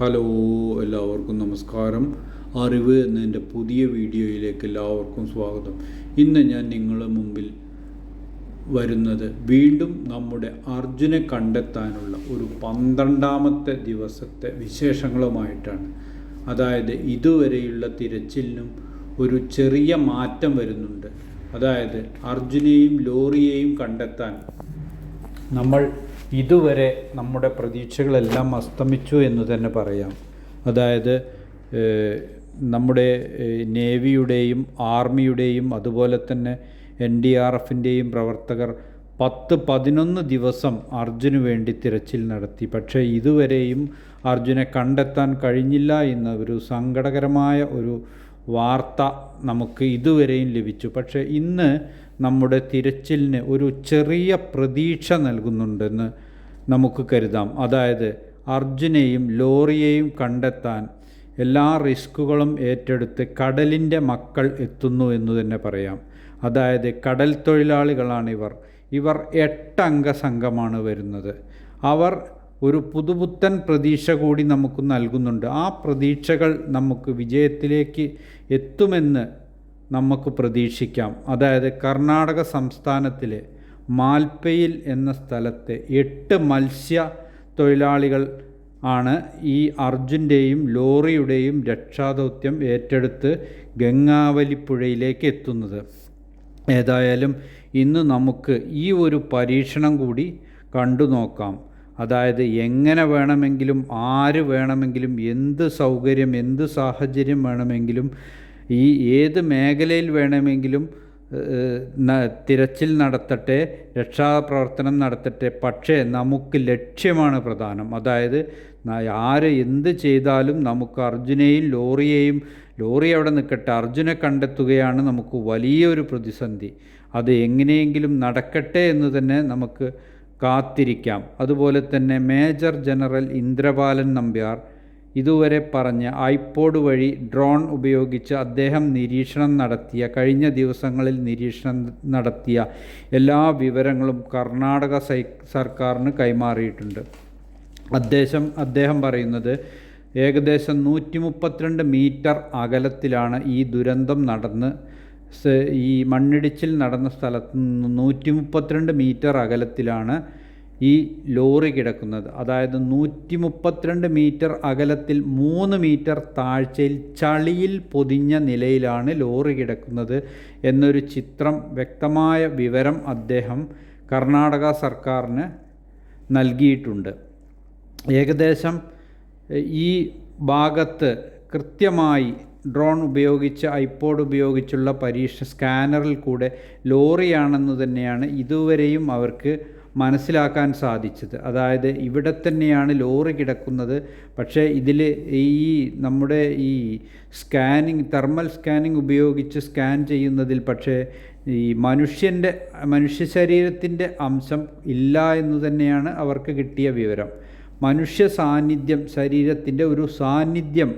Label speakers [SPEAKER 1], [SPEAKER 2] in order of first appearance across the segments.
[SPEAKER 1] hello എല്ലാവർക്കും നമസ്കാരം അറിവ് എന്ന എൻ്റെ പുതിയ വീഡിയോയിലേക്ക് എല്ലാവർക്കും സ്വാഗതം ഇന്ന് ഞാൻ നിങ്ങളുടെ മുമ്പിൽ വരുന്നത് വീണ്ടും നമ്മുടെ അർജുനെ കണ്ടെത്താനുള്ള ഒരു പന്ത്രണ്ടാമത്തെ ദിവസത്തെ വിശേഷങ്ങളുമായിട്ടാണ് അതായത് ഇതുവരെയുള്ള തിരച്ചിലിനും ഒരു ചെറിയ മാറ്റം വരുന്നുണ്ട് അതായത് അർജുനെയും ലോറിയെയും കണ്ടെത്താൻ നമ്മൾ ഇതുവരെ നമ്മുടെ പ്രതീക്ഷകളെല്ലാം അസ്തമിച്ചു എന്ന് തന്നെ പറയാം അതായത് നമ്മുടെ നേവിയുടെയും ആർമിയുടെയും അതുപോലെ തന്നെ എൻ ഡി ആർ എഫിൻ്റെയും പ്രവർത്തകർ പത്ത് പതിനൊന്ന് ദിവസം അർജുന് വേണ്ടി തിരച്ചിൽ നടത്തി പക്ഷേ ഇതുവരെയും അർജുനെ കണ്ടെത്താൻ കഴിഞ്ഞില്ല എന്ന ഒരു സങ്കടകരമായ ഒരു വാർത്ത നമുക്ക് ഇതുവരെയും ലഭിച്ചു പക്ഷേ ഇന്ന് നമ്മുടെ തിരച്ചിലിന് ഒരു ചെറിയ പ്രതീക്ഷ നൽകുന്നുണ്ടെന്ന് നമുക്ക് കരുതാം അതായത് അർജുനെയും ലോറിയെയും കണ്ടെത്താൻ എല്ലാ റിസ്ക്കുകളും ഏറ്റെടുത്ത് കടലിൻ്റെ മക്കൾ എത്തുന്നു എന്ന് തന്നെ പറയാം അതായത് കടൽ തൊഴിലാളികളാണിവർ ഇവർ എട്ടംഗ സംഘമാണ് വരുന്നത് അവർ ഒരു പുതുപുത്തൻ പ്രതീക്ഷ കൂടി നമുക്ക് നൽകുന്നുണ്ട് ആ പ്രതീക്ഷകൾ നമുക്ക് വിജയത്തിലേക്ക് എത്തുമെന്ന് നമുക്ക് പ്രതീക്ഷിക്കാം അതായത് കർണാടക സംസ്ഥാനത്തിലെ മാൽപ്പയിൽ എന്ന സ്ഥലത്തെ എട്ട് മത്സ്യ തൊഴിലാളികൾ ആണ് ഈ അർജുൻ്റെയും ലോറിയുടെയും രക്ഷാദൗത്യം ഏറ്റെടുത്ത് ഗംഗാവലിപ്പുഴയിലേക്ക് എത്തുന്നത് ഏതായാലും ഇന്ന് നമുക്ക് ഈ ഒരു പരീക്ഷണം കൂടി കണ്ടു നോക്കാം അതായത് എങ്ങനെ വേണമെങ്കിലും ആര് വേണമെങ്കിലും എന്ത് സൗകര്യം എന്ത് സാഹചര്യം വേണമെങ്കിലും ഈ ഏത് മേഖലയിൽ വേണമെങ്കിലും തിരച്ചിൽ നടത്തട്ടെ രക്ഷാപ്രവർത്തനം നടത്തട്ടെ പക്ഷേ നമുക്ക് ലക്ഷ്യമാണ് പ്രധാനം അതായത് ആര് എന്ത് ചെയ്താലും നമുക്ക് അർജുനെയും ലോറിയെയും ലോറി അവിടെ നിൽക്കട്ടെ അർജുനെ കണ്ടെത്തുകയാണ് നമുക്ക് വലിയൊരു പ്രതിസന്ധി അത് എങ്ങനെയെങ്കിലും നടക്കട്ടെ എന്ന് തന്നെ നമുക്ക് കാത്തിരിക്കാം അതുപോലെ തന്നെ മേജർ ജനറൽ ഇന്ദ്രപാലൻ നമ്പ്യാർ ഇതുവരെ പറഞ്ഞ ഐപോഡ് വഴി ഡ്രോൺ ഉപയോഗിച്ച് അദ്ദേഹം നിരീക്ഷണം നടത്തിയ കഴിഞ്ഞ ദിവസങ്ങളിൽ നിരീക്ഷണം നടത്തിയ എല്ലാ വിവരങ്ങളും കർണാടക സർക്കാരിന് കൈമാറിയിട്ടുണ്ട് അദ്ദേഹം അദ്ദേഹം പറയുന്നത് ഏകദേശം നൂറ്റി മുപ്പത്തിരണ്ട് മീറ്റർ അകലത്തിലാണ് ഈ ദുരന്തം നടന്ന് ഈ മണ്ണിടിച്ചിൽ നടന്ന സ്ഥലത്ത് നിന്ന് നൂറ്റി മുപ്പത്തിരണ്ട് മീറ്റർ അകലത്തിലാണ് ഈ ലോറി കിടക്കുന്നത് അതായത് നൂറ്റി മുപ്പത്തിരണ്ട് മീറ്റർ അകലത്തിൽ മൂന്ന് മീറ്റർ താഴ്ചയിൽ ചളിയിൽ പൊതിഞ്ഞ നിലയിലാണ് ലോറി കിടക്കുന്നത് എന്നൊരു ചിത്രം വ്യക്തമായ വിവരം അദ്ദേഹം കർണാടക സർക്കാരിന് നൽകിയിട്ടുണ്ട് ഏകദേശം ഈ ഭാഗത്ത് കൃത്യമായി ഡ്രോൺ ഉപയോഗിച്ച് ഐപോഡ് ഉപയോഗിച്ചുള്ള പരീക്ഷ സ്കാനറിൽ കൂടെ ലോറിയാണെന്ന് തന്നെയാണ് ഇതുവരെയും അവർക്ക് മനസ്സിലാക്കാൻ സാധിച്ചത് അതായത് ഇവിടെ തന്നെയാണ് ലോറി കിടക്കുന്നത് പക്ഷേ ഇതിൽ ഈ നമ്മുടെ ഈ സ്കാനിങ് തെർമൽ സ്കാനിങ് ഉപയോഗിച്ച് സ്കാൻ ചെയ്യുന്നതിൽ പക്ഷേ ഈ മനുഷ്യൻ്റെ മനുഷ്യ ശരീരത്തിൻ്റെ അംശം ഇല്ല എന്ന് തന്നെയാണ് അവർക്ക് കിട്ടിയ വിവരം മനുഷ്യ സാന്നിധ്യം ശരീരത്തിൻ്റെ ഒരു സാന്നിധ്യം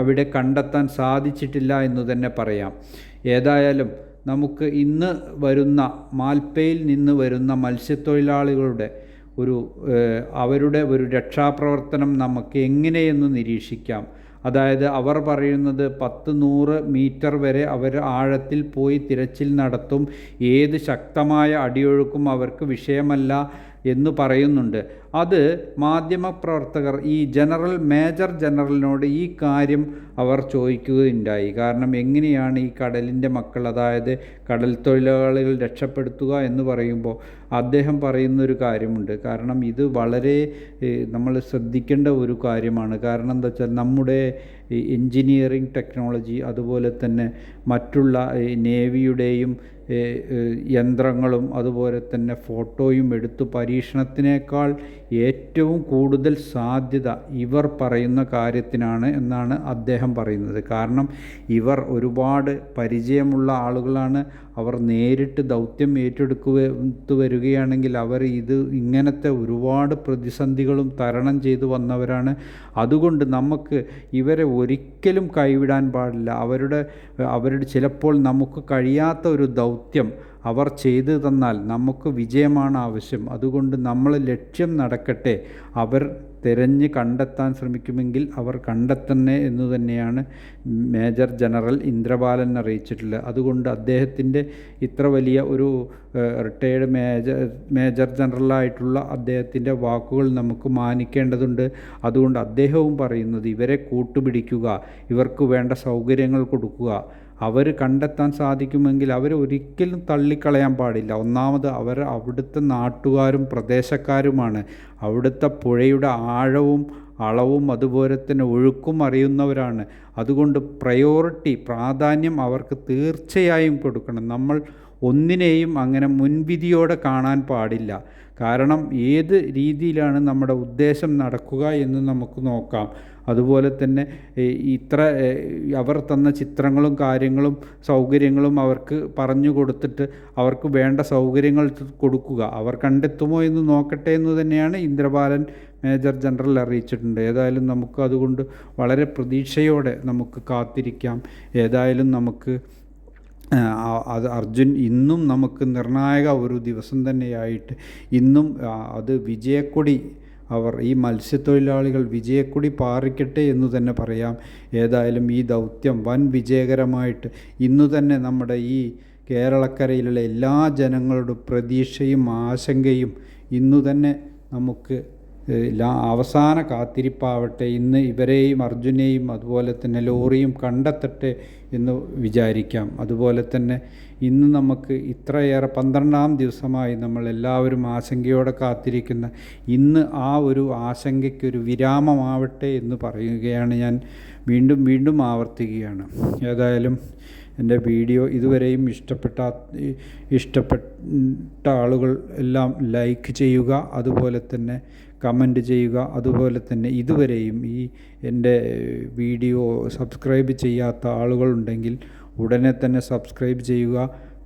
[SPEAKER 1] അവിടെ കണ്ടെത്താൻ സാധിച്ചിട്ടില്ല എന്ന് തന്നെ പറയാം ഏതായാലും നമുക്ക് ഇന്ന് വരുന്ന മാൽപ്പയിൽ നിന്ന് വരുന്ന മത്സ്യത്തൊഴിലാളികളുടെ ഒരു അവരുടെ ഒരു രക്ഷാപ്രവർത്തനം നമുക്ക് എങ്ങനെയെന്ന് നിരീക്ഷിക്കാം അതായത് അവർ പറയുന്നത് പത്ത് നൂറ് മീറ്റർ വരെ അവർ ആഴത്തിൽ പോയി തിരച്ചിൽ നടത്തും ഏത് ശക്തമായ അടിയൊഴുക്കും അവർക്ക് വിഷയമല്ല എന്ന് പറയുന്നുണ്ട് അത് മാധ്യമപ്രവർത്തകർ ഈ ജനറൽ മേജർ ജനറലിനോട് ഈ കാര്യം അവർ ചോദിക്കുകയുണ്ടായി കാരണം എങ്ങനെയാണ് ഈ കടലിൻ്റെ മക്കൾ അതായത് കടൽ തൊഴിലാളികൾ രക്ഷപ്പെടുത്തുക എന്ന് പറയുമ്പോൾ അദ്ദേഹം പറയുന്നൊരു കാര്യമുണ്ട് കാരണം ഇത് വളരെ നമ്മൾ ശ്രദ്ധിക്കേണ്ട ഒരു കാര്യമാണ് കാരണം എന്താ വെച്ചാൽ നമ്മുടെ എൻജിനീയറിംഗ് ടെക്നോളജി അതുപോലെ തന്നെ മറ്റുള്ള നേവിയുടെയും യന്ത്രങ്ങളും അതുപോലെ തന്നെ ഫോട്ടോയും എടുത്ത് പരീക്ഷണത്തിനേക്കാൾ ഏറ്റവും കൂടുതൽ സാധ്യത ഇവർ പറയുന്ന കാര്യത്തിനാണ് എന്നാണ് അദ്ദേഹം പറയുന്നത് കാരണം ഇവർ ഒരുപാട് പരിചയമുള്ള ആളുകളാണ് അവർ നേരിട്ട് ദൗത്യം ഏറ്റെടുക്കുക വരികയാണെങ്കിൽ അവർ ഇത് ഇങ്ങനത്തെ ഒരുപാട് പ്രതിസന്ധികളും തരണം ചെയ്തു വന്നവരാണ് അതുകൊണ്ട് നമുക്ക് ഇവരെ ഒരിക്കലും കൈവിടാൻ പാടില്ല അവരുടെ അവരുടെ ചിലപ്പോൾ നമുക്ക് കഴിയാത്ത ഒരു ദൗത്യം അവർ ചെയ്തു തന്നാൽ നമുക്ക് വിജയമാണ് ആവശ്യം അതുകൊണ്ട് നമ്മൾ ലക്ഷ്യം നടക്കട്ടെ അവർ തിരഞ്ഞ് കണ്ടെത്താൻ ശ്രമിക്കുമെങ്കിൽ അവർ കണ്ടെത്തന്നെ എന്നു തന്നെയാണ് മേജർ ജനറൽ ഇന്ദ്രബാലൻ അറിയിച്ചിട്ടുള്ളത് അതുകൊണ്ട് അദ്ദേഹത്തിൻ്റെ ഇത്ര വലിയ ഒരു റിട്ടയേർഡ് മേജർ മേജർ ജനറലായിട്ടുള്ള അദ്ദേഹത്തിൻ്റെ വാക്കുകൾ നമുക്ക് മാനിക്കേണ്ടതുണ്ട് അതുകൊണ്ട് അദ്ദേഹവും പറയുന്നത് ഇവരെ കൂട്ടുപിടിക്കുക ഇവർക്ക് വേണ്ട സൗകര്യങ്ങൾ കൊടുക്കുക അവർ കണ്ടെത്താൻ സാധിക്കുമെങ്കിൽ അവർ ഒരിക്കലും തള്ളിക്കളയാൻ പാടില്ല ഒന്നാമത് അവർ അവിടുത്തെ നാട്ടുകാരും പ്രദേശക്കാരുമാണ് അവിടുത്തെ പുഴയുടെ ആഴവും അളവും അതുപോലെ തന്നെ ഒഴുക്കും അറിയുന്നവരാണ് അതുകൊണ്ട് പ്രയോറിറ്റി പ്രാധാന്യം അവർക്ക് തീർച്ചയായും കൊടുക്കണം നമ്മൾ ഒന്നിനെയും അങ്ങനെ മുൻവിധിയോടെ കാണാൻ പാടില്ല കാരണം ഏത് രീതിയിലാണ് നമ്മുടെ ഉദ്ദേശം നടക്കുക എന്ന് നമുക്ക് നോക്കാം അതുപോലെ തന്നെ ഇത്ര അവർ തന്ന ചിത്രങ്ങളും കാര്യങ്ങളും സൗകര്യങ്ങളും അവർക്ക് പറഞ്ഞു കൊടുത്തിട്ട് അവർക്ക് വേണ്ട സൗകര്യങ്ങൾ കൊടുക്കുക അവർ കണ്ടെത്തുമോ എന്ന് നോക്കട്ടെ എന്ന് തന്നെയാണ് ഇന്ദ്രബാലൻ മേജർ ജനറൽ അറിയിച്ചിട്ടുണ്ട് ഏതായാലും നമുക്ക് അതുകൊണ്ട് വളരെ പ്രതീക്ഷയോടെ നമുക്ക് കാത്തിരിക്കാം ഏതായാലും നമുക്ക് അത് അർജുൻ ഇന്നും നമുക്ക് നിർണായക ഒരു ദിവസം തന്നെയായിട്ട് ഇന്നും അത് വിജയക്കൊടി അവർ ഈ മത്സ്യത്തൊഴിലാളികൾ വിജയക്കൊടി പാറിക്കട്ടെ എന്ന് തന്നെ പറയാം ഏതായാലും ഈ ദൗത്യം വൻ വിജയകരമായിട്ട് ഇന്ന് തന്നെ നമ്മുടെ ഈ കേരളക്കരയിലുള്ള എല്ലാ ജനങ്ങളുടെ പ്രതീക്ഷയും ആശങ്കയും ഇന്നു തന്നെ നമുക്ക് അവസാന കാത്തിരിപ്പാവട്ടെ ഇന്ന് ഇവരെയും അർജുനെയും അതുപോലെ തന്നെ ലോറിയും കണ്ടെത്തട്ടെ എന്ന് വിചാരിക്കാം അതുപോലെ തന്നെ ഇന്ന് നമുക്ക് ഇത്രയേറെ പന്ത്രണ്ടാം ദിവസമായി നമ്മൾ എല്ലാവരും ആശങ്കയോടെ കാത്തിരിക്കുന്ന ഇന്ന് ആ ഒരു ആശങ്കയ്ക്കൊരു വിരാമമാവട്ടെ എന്ന് പറയുകയാണ് ഞാൻ വീണ്ടും വീണ്ടും ആവർത്തിക്കുകയാണ് ഏതായാലും എൻ്റെ വീഡിയോ ഇതുവരെയും ഇഷ്ടപ്പെട്ട ഇഷ്ടപ്പെട്ട ആളുകൾ എല്ലാം ലൈക്ക് ചെയ്യുക അതുപോലെ തന്നെ കമൻറ്റ് ചെയ്യുക അതുപോലെ തന്നെ ഇതുവരെയും ഈ എൻ്റെ വീഡിയോ സബ്സ്ക്രൈബ് ചെയ്യാത്ത ആളുകളുണ്ടെങ്കിൽ ഉടനെ തന്നെ സബ്സ്ക്രൈബ് ചെയ്യുക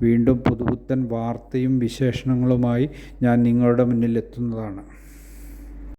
[SPEAKER 1] വീണ്ടും പുതുപുത്തൻ വാർത്തയും വിശേഷണങ്ങളുമായി ഞാൻ നിങ്ങളുടെ മുന്നിൽ എത്തുന്നതാണ്